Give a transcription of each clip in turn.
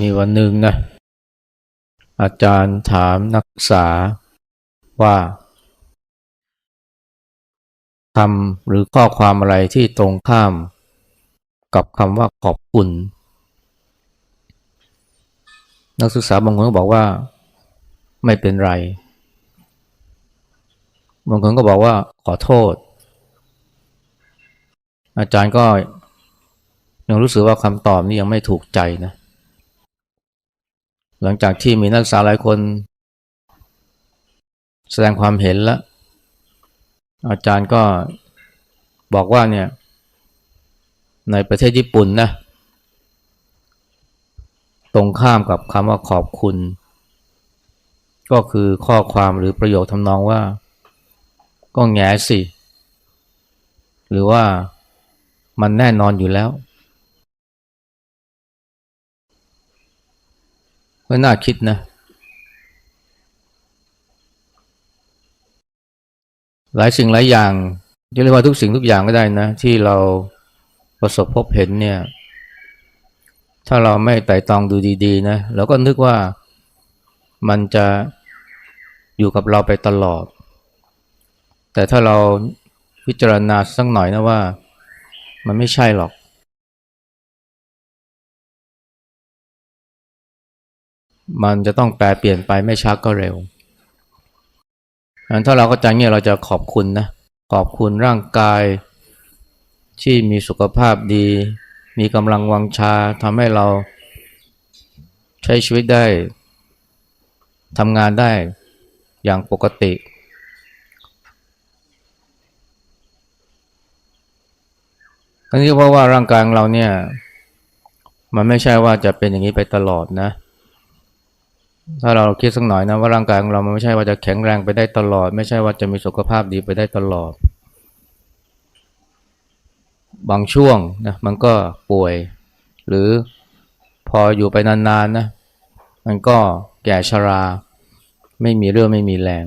มีวันหนึ่งนะอาจารย์ถามนักศึกษาว่าคำหรือข้อความอะไรที่ตรงข้ามกับคำว่าขอบคุณ นักศึกษาบางคนก็บอกว่าไม่เป็นไร บางคนก็บอกว่าขอโทษ อาจารย์ก็ยังรู้สึกว่าคำตอบนี้ยังไม่ถูกใจนะ หลังจากที่มีนักศึกษาหลายคน แสดงความเห็นแล้ว อาจารย์ก็บอกว่าเนี่ย ในประเทศญี่ปุ่นนะ ตรงข้ามกับคำว่าขอบคุณ ก็คือข้อความหรือประโยคทำนองว่า ก็แง่สิ หรือว่ามันแน่นอนอยู่แล้ว ก็น่าคิดนะ หลายสิ่งหลายอย่างจะเรียกว่าทุกสิ่งทุกอย่างก็ได้นะ ที่เราประสบพบเห็นเนี่ย ถ้าเราไม่ไต่ตองดูดีๆนะเราก็นึกว่ามันจะอยู่กับเราไปตลอด แต่ถ้าเราพิจารณาสักหน่อยนะว่า มันไม่ใช่หรอก มันจะต้องแปลเปลี่ยนไปไม่ช้าก็เร็วถ้าเราก็ใจเงี้ยเราจะขอบคุณนะขอบคุณร่างกายที่มีสุขภาพดี มีกำลังวังชาทำให้เราใช้ชีวิตได้ทำงานได้อย่างปกติ ทั้งนี้เพราะว่าร่างกายของเราเนี่ย มันไม่ใช่ว่าจะเป็นอย่างนี้ไปตลอดนะ ถ้าเราคิดสักหน่อยนะว่าร่างกายของเรามันไม่ใช่ว่าจะแข็งแรงไปได้ตลอด ไม่ใช่ว่าจะมีสุขภาพดีไปได้ตลอด บางช่วงนะมันก็ป่วย หรือพออยู่ไปนานๆนะมันก็แก่ชรา ไม่มีเรื่องไม่มีแรง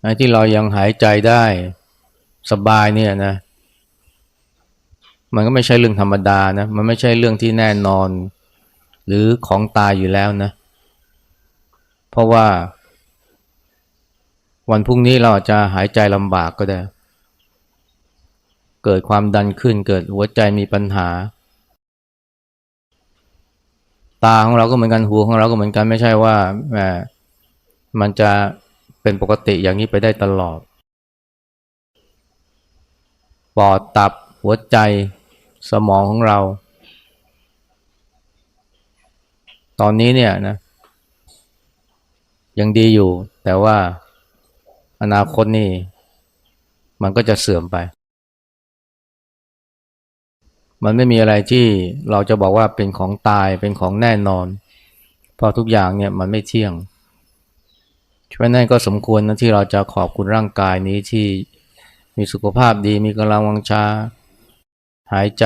ไอ้ที่เรายังหายใจได้สบายเนี่ยนะ มันก็ไม่ใช่เรื่องธรรมดานะ มันไม่ใช่เรื่องที่แน่นอน หรือของตายอยู่แล้วนะ เพราะว่า วันพรุ่งนี้เราอาจจะหายใจลำบากก็ได้ เกิดความดันขึ้นเกิดหัวใจมีปัญหา ตาของเราก็เหมือนกันหูของเราก็เหมือนกันไม่ใช่ว่าแหมมันจะเป็นปกติอย่างนี้ไปได้ตลอด ปอดตับหัวใจสมองของเรา ตอนนี้เนี่ยนะ ยังดีอยู่ แต่ว่าอนาคตนี่ มันก็จะเสื่อมไป มันไม่มีอะไรที่เราจะบอกว่าเป็นของตายเป็นของแน่นอน เพราะทุกอย่างเนี่ยมันไม่เที่ยงเพราะนั้นก็สมควรนะที่เราจะขอบคุณร่างกายนี้ที่มีสุขภาพดีมีกำลังวังชา หายใจ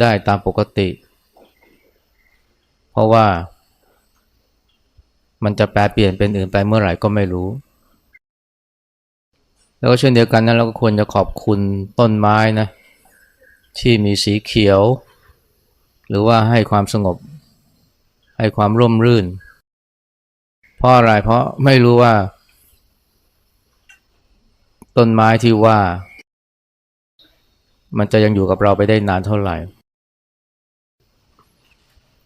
ได้ตามปกติ ราะว่า มันจะแปลเปลี่ยนเป็นอื่นไปเมื่อไหร่ก็ไม่รู้ แล้วก็เช่นเดียวกันนะเราก็ควรจะขอบคุณต้นไม้นะที่มีสีเขียว หรือว่าให้ความสงบ ให้ความร่มรื่น เพราะอะไรเพราะไม่รู้ว่า ต้นไม้ที่ว่า มันจะยังอยู่กับเราไปได้นานเท่าไหร่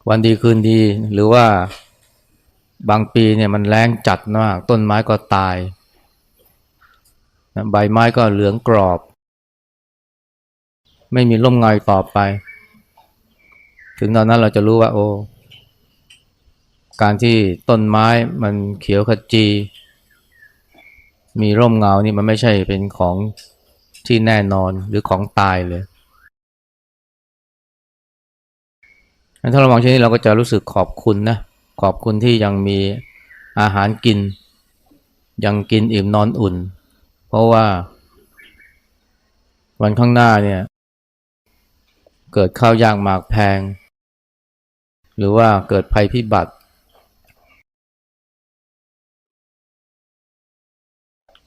วันดีคืนดีหรือว่าบางปีเนี่ยมันแรงจัดมาก ต้นไม้ก็ตาย ใบไม้ก็เหลืองกรอบ ไม่มีร่มเงาต่อไป ถึงตอนนั้นเราจะรู้ว่า โอ้ การที่ต้นไม้มันเขียวขจี มีร่มเงานี่มันไม่ใช่เป็นของที่แน่นอนหรือของตายเลย ถ้าเรามองเช่นนี้เราก็จะรู้สึกขอบคุณนะ ขอบคุณที่ยังมีอาหารกิน ยังกินอิ่มนอนอุ่น เพราะว่าวันข้างหน้าเนี่ย เกิดข้าวยากหมากแพง หรือว่าเกิดภัยพิบัติ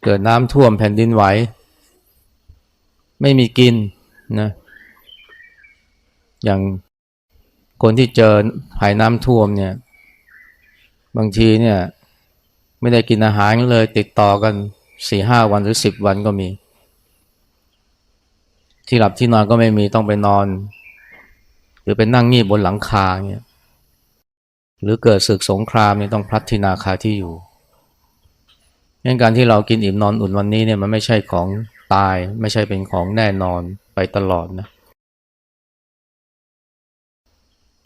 เกิดน้ำท่วมแผ่นดินไหว ไม่มีกินนะ อย่าง คนที่เจอภัยน้ำท่วมเนี่ย บางทีเนี่ย ไม่ได้กินอาหารเลยติดต่อกันสี่ห้าวันหรือสิบวันก็มี ที่หลับที่นอนก็ไม่มีต้องไปนอน หรือไปนั่งงีบบนหลังคาเนี่ยหรือเกิดศึกสงครามเนี่ยต้องพลัดที่นาคาที่อยู่งั้นการที่เรากินอิ่มนอนอุ่นวันนี้เนี่ยมันไม่ใช่ของตาย ไม่ใช่เป็นของแน่นอนไปตลอดนะ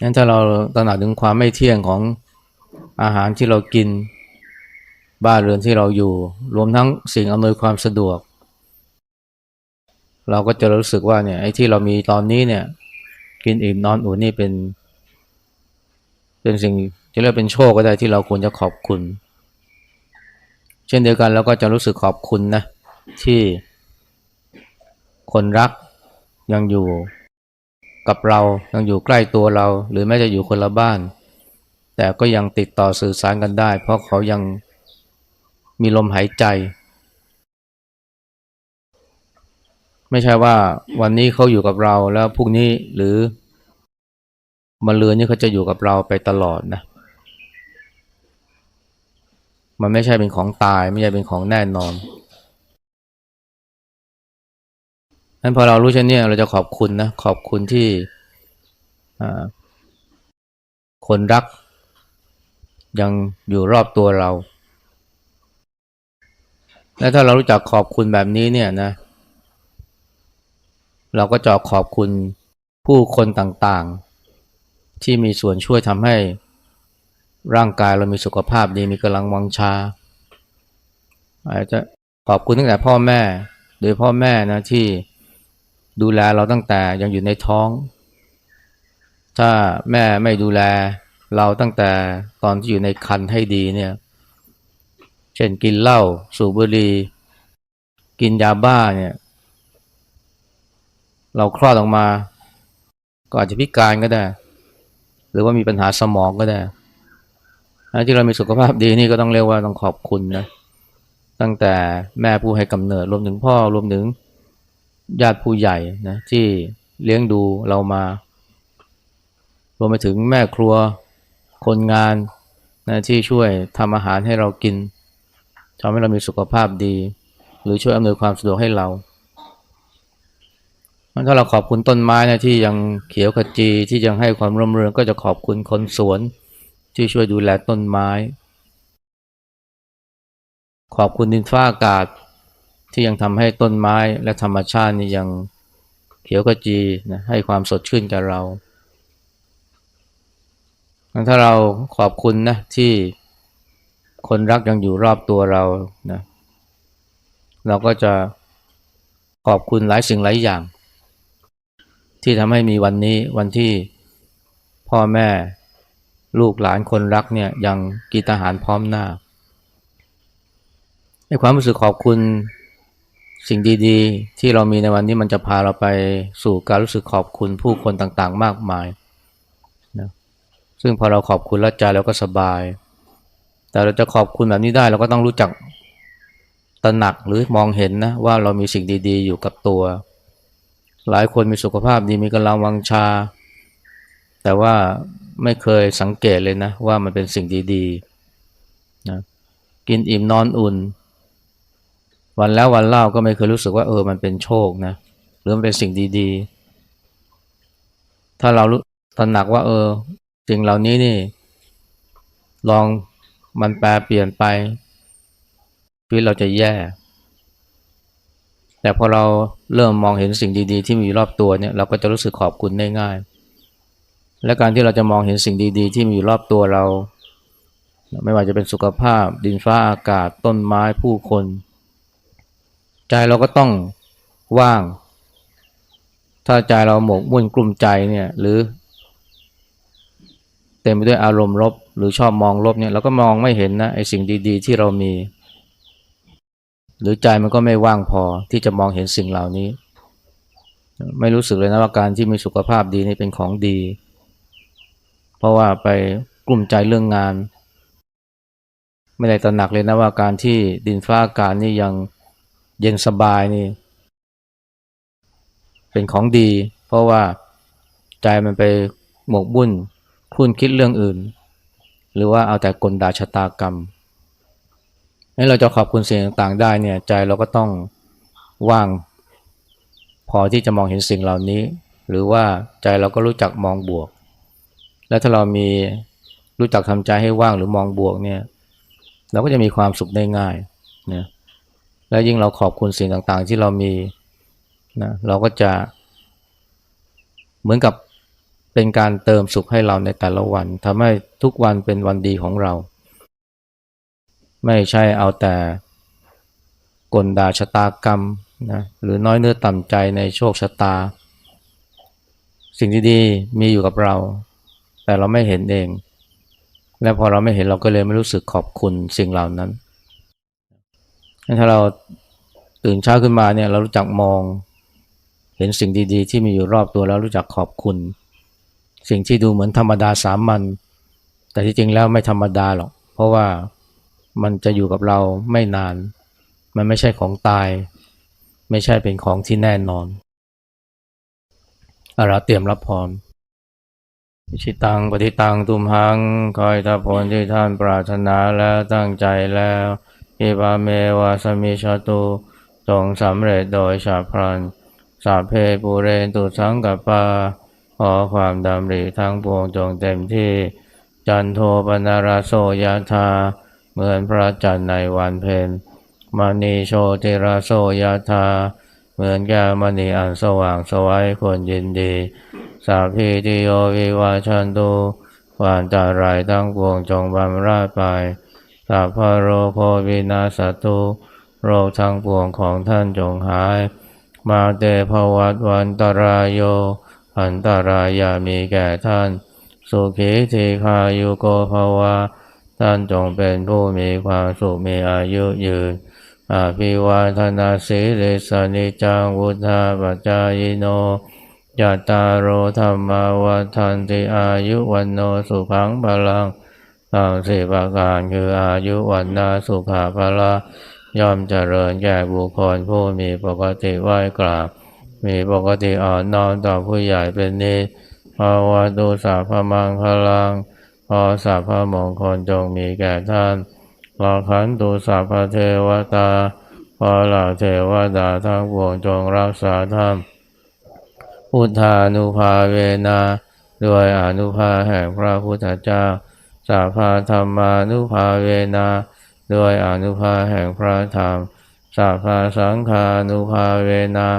งั้นถ้าเราตระหนักถึงความไม่เที่ยงของอาหารที่เรากินบ้านเรือนที่เราอยู่ รวมทั้งสิ่งอำนวยความสะดวก เราก็จะรู้สึกว่าเนี่ยไอ้ที่เรามีตอนนี้เนี่ย กินอิ่มนอนอุ่นนี่เป็น เป็นสิ่งที่เรียกเป็นโชคก็ได้ที่เราควรจะขอบคุณ เช่นเดียวกันเราก็จะรู้สึกขอบคุณนะที่คนรักยังอยู่ กับเรายังอยู่ใกล้ตัวเรา หรือแม้จะอยู่คนละบ้าน แต่ก็ยังติดต่อสื่อสารกันได้ เพราะเขายังมีลมหายใจ ไม่ใช่ว่าวันนี้เขาอยู่กับเราแล้วพรุ่งนี้หรือมะรืนนี่เขาจะอยู่กับเราไปตลอดนะมันไม่ใช่เป็นของตายไม่ใช่เป็นของแน่นอน นั้นพอเรารู้เช่นนี้เราจะขอบคุณนะขอบคุณที่คนรัก ยังอยู่รอบตัวเรา และถ้าเรารู้จักขอบคุณแบบนี้เนี่ยนะ เราก็จะขอบคุณผู้คนต่างๆ ที่มีส่วนช่วยทำให้ร่างกายเรามีสุขภาพดีมีกำลังวังชา อาจจะขอบคุณตั้งแต่พ่อแม่ โดยพ่อแม่นะที่ ดูแลเราตั้งแต่ยังอยู่ในท้อง ถ้าแม่ไม่ดูแลเราตั้งแต่ตอนที่อยู่ในคันให้ดีเนี่ย เช่นกินเหล้าสูบบุหรี่กินยาบ้าเนี่ย เราคลอดออกมา ก็อาจจะพิการก็ได้ หรือว่ามีปัญหาสมองก็ได้ที่เรามีสุขภาพดีนี่ก็ต้องเรียกว่าต้องขอบคุณนะ ตั้งแต่แม่ผู้ให้กำเนิดรวมถึงพ่อรวมถึง ญาติผู้ใหญ่นะที่เลี้ยงดูเรามารวมไปถึงแม่ครัวคนงานนะที่ช่วยทำอาหารให้เรากินทำให้เรามีสุขภาพดี หรือช่วยอำนวยความสะดวกให้เราถ้าเราขอบคุณต้นไม้นะที่ยังเขียวขจีที่ยังให้ความร่มรื่นก็จะขอบคุณคนสวน ที่ช่วยดูแลต้นไม้ ขอบคุณดินฟ้าอากาศ ที่ยังทำให้ต้นไม้และธรรมชาตินี่ยังเขียวขจีนะให้ความสดชื่นกับเรา ถ้าเราขอบคุณนะที่คนรักยังอยู่รอบตัวเรานะเราก็จะขอบคุณหลายสิ่งหลายอย่าง ที่ทำให้มีวันนี้วันที่พ่อแม่ลูกหลานคนรักเนี่ยยังกินอาหารพร้อมหน้าในความรู้สึกขอบคุณ สิ่งดีๆ ที่เรามีในวันนี้มันจะพาเราไปสู่การรู้สึกขอบคุณผู้คนต่างๆ มากมายนะซึ่งพอเราขอบคุณแล้วใจเราก็สบาย แต่เราจะขอบคุณแบบนี้ได้เราก็ต้องรู้จักตระหนักหรือมองเห็นนะว่าเรามีสิ่งดีๆ อยู่กับตัว หลายคนมีสุขภาพดีมีกำลังวังชา แต่ว่าไม่เคยสังเกตเลยนะว่ามันเป็นสิ่งดีๆนะกินอิ่มนอนอุ่น วันแล้ววันเล่าก็ไม่เคยรู้สึกว่าเออมันเป็นโชคนะหรือมันเป็นสิ่งดีๆ ถ้าเรารู้ตระหนักว่า เออสิ่งเหล่านี้นี่ ลองมันแปลเปลี่ยนไปชีวิตเราจะแย่ แต่พอเราเริ่มมองเห็นสิ่งดีๆ ที่มีรอบตัวเนี่ยเราก็จะรู้สึกขอบคุณได้ง่าย และการที่เราจะมองเห็นสิ่งดีๆ ที่มีรอบตัวเรา ไม่ว่าจะเป็นสุขภาพ ดินฟ้าอากาศต้นไม้ผู้คน ใจเราก็ต้องว่าง ถ้าใจเราหมกมุ่นกลุ่มใจเนี่ยหรือ เต็มไปด้วยอารมณ์ลบ หรือชอบมองลบเนี่ยเราก็มองไม่เห็นนะไอ้สิ่งดี ๆ ที่เรามี หรือใจมันก็ไม่ว่างพอที่จะมองเห็นสิ่งเหล่านี้ ไม่รู้สึกเลยนะว่าการที่มีสุขภาพดีนี่เป็นของดี เพราะว่าไปกลุ่มใจเรื่องงาน ไม่ได้ตระหนักเลยนะว่าการที่ดินฟ้าอากาศนี่ยัง เย็นสบายนี่ เป็นของดี เพราะว่าใจมันไปหมกบุ่นคุ้นคิดเรื่องอื่น หรือว่าเอาแต่กลดาชะตากรรมให้เราจะขอบคุณสิ่งต่างๆ ได้เนี่ย ใจเราก็ต้องว่าง พอที่จะมองเห็นสิ่งเหล่านี้ หรือว่าใจเราก็รู้จักมองบวก และถ้าเรามีรู้จักทำใจให้ว่างหรือมองบวกเนี่ย เราก็จะมีความสุขได้ง่ายนะ และยิ่งเราขอบคุณสิ่งต่างๆ ที่เรามีนะเราก็จะ เหมือนกับเป็นการเติมสุขให้เราในแต่ละวันทำให้ทุกวันเป็นวันดีของเรา ไม่ใช่เอาแต่กลดาชะตากรรมนะหรือน้อยเนื้อต่ำใจในโชคชะตา สิ่งที่ดีมีอยู่กับเรา แต่เราไม่เห็นเอง และพอเราไม่เห็นเราก็เลยไม่รู้สึกขอบคุณสิ่งเหล่านั้น ถ้าเราตื่นเช้าขึ้นมาเนี่ยเรารู้จักมอง เห็นสิ่งดีๆ ที่มีอยู่รอบตัวแล้วรู้จักขอบคุณ สิ่งที่ดูเหมือนธรรมดาสามัญแต่ที่จริงแล้วไม่ธรรมดาหรอก เพราะว่ามันจะอยู่กับเราไม่นาน มันไม่ใช่ของตาย ไม่ใช่เป็นของที่แน่นอนอาราเตรียมรับพรชิตังปฏิตังตุมหังคอยทับผลที่ท่านปรารถนาแล้วตั้งใจแล้ว อิบาเมวาสมิชตุจงสำเร็จโดยฉับพลันสาเพปูเรนตุสังกปาขอความดำริทั้งปวงจงเต็มที่ จันโทปนาราโสยธาเหมือนพระจันทร์ในวันเพ็ญมณีโชติราโสยธาเหมือนแก้วมณีอันสว่างสวัยคนยินดี สาพีติโยวิวาชันตุความตารายทั้งปวงจงบำราดไป สัพพะโรโควินาสตุโรคทั้งปวงของท่านจงหาย มาเตภวัตวันตรายโย อันตรายามีแก่ท่าน สุขีทีคายุโกภวาท่านจงเป็นผู้มีความสุขมีอายุยืน อาภิวาทนาสีริสนิจังวุธาปจายโนยะตาโรธรรมาวัฏันติอายุวันโนสุขังบาลัง ตามสี่ประการคืออายุวันนาสุขาภละย่อมเจริญแก่บุคคลผู้มีปกติไหวกราบ มีปกติอ่อนน้อมต่อผู้ใหญ่เป็นนิสภาวะดูสาพมังคลังพอสาพมงคลจงมีแก่ท่านหลอขันตุสาพเทวตาพอเหล่าเทวดาทั้งปวงจงรักษาธรรมพุทธานุภาเวนา ด้วยอนุภาแห่งพระพุทธเจ้า สาพาธรรมานุภาเวนาด้วยอนุภาแห่งพระธรรมสาพาสังฆานุภาเวนา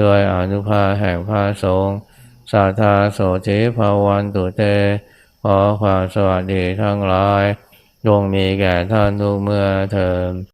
ด้วยอนุภาแห่งพระสงฆ์สาธาโสธิภาวันตุเต ขอความสวัสดีทั้งหลายจงมีแก่ท่านทุกเมื่อเทอ